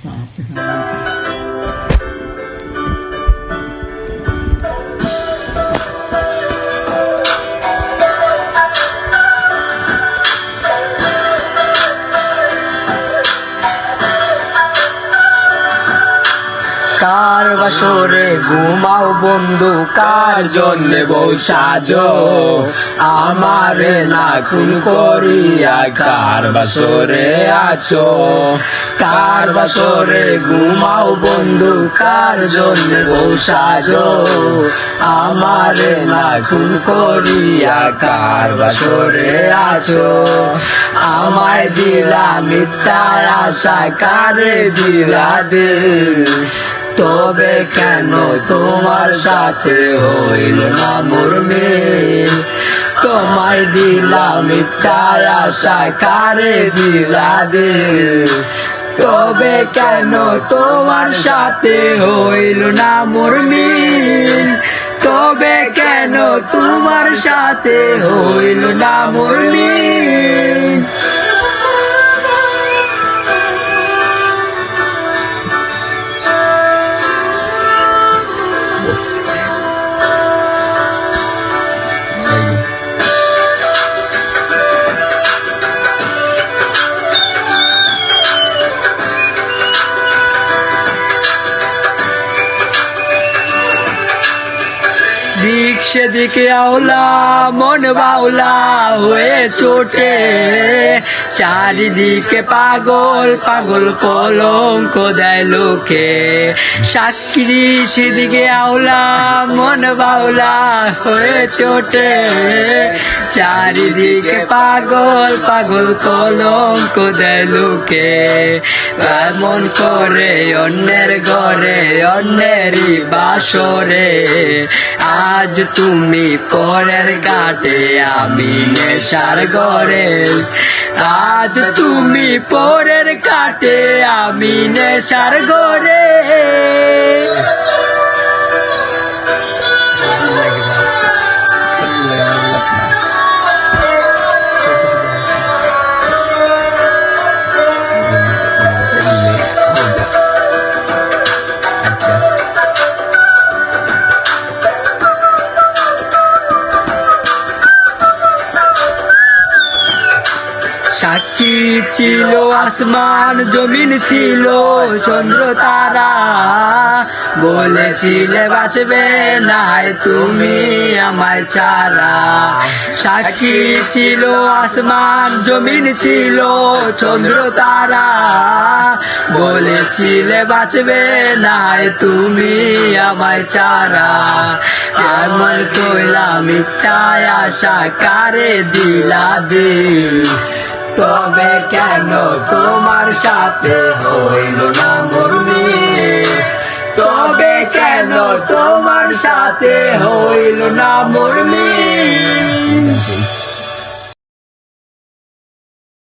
sa ating কার বাসরে ঘুমাও বন্ধু? কার জন্য বউ সাজো? আমারে না খুন করিয়া কার বাসরে আছো? কার বাসরে ঘুমাও বন্ধু? কার জন্য বউ সাজো? আমারে না খুন করিয়া কার বাসরে আছো? আমায় দিলা মিথ্যা আশা কারে দিলা দে তবে কেন তোমার সাথে হইল না মুরমি? তোমায় দিলাম মিথ্যা আশা কারে দিলা দে তবে কেন তোমার সাথে হইল না মুরমি? তবে কেন তোমার সাথে হইল না দিক সেদিকে আওলা, মন বাউলা হয়ে চোটে চারিদিকে পাগল পাগল কলঙ্ক দেয় লোকে। সাক্ষী সেদিকে আওলা। মন বাউলা হয়ে চোটে চারিদিকে পাগল পাগল কলঙ্ক দেয় এমন করে অন্যের ঘরে, অন্যেরই বাসরে। আজ তুমি পরের ঘাটে, আমি নেশার ঘরে। আজ তুমি পরের ঘাটে, আমি নেশার ঘরে। সাক্ষী ছিল, আসমান, জমিন ছিল, চন্দ্র, তারা। বলেছিলে, বাঁচবে নাই তুমি আমায় চারা সাক্ষী ছিল, আসমান, জমিন ছিল, চন্দ্র, তারা। বলেছিলে, বাঁচবে নাই তুমি আমায় চারা এমন কইলা মিথ্যায় আশা কারে দিলা দিল? তবে কেন তোমার সাথে হইল না মুরমি তবে কেন তোমার সাথে হইল না মুরমি